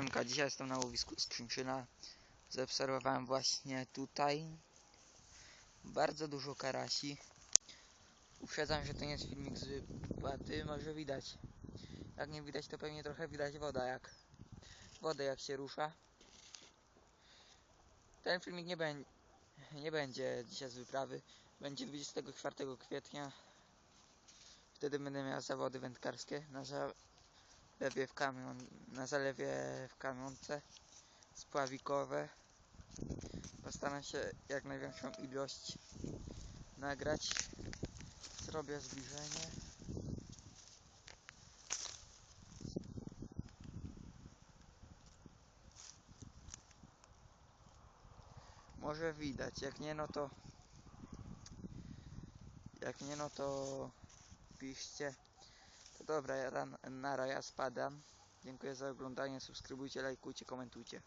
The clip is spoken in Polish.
Siemka, Dzisiaj jestem na łowisku Skrzynczyna. Zaobserwowałem właśnie tutaj bardzo dużo karasi. Uprzedzam, że to nie jest filmik z płaty, może widać. Jak nie widać, to pewnie trochę widać woda, jak wodę jak się rusza. Ten filmik nie, nie będzie dzisiaj z wyprawy. Będzie 24 kwietnia. Wtedy będę miał zawody wędkarskie na zalewie w kamion, na zalewie w kamionce spławikowe. Postaram się jak największą ilość nagrać. Zrobię zbliżenie. Może widać, jak nie no to jak nie no to piszcie. Dobra, ja ran, nara, ja spadam. Dziękuję za oglądanie, subskrybujcie, lajkujcie, komentujcie.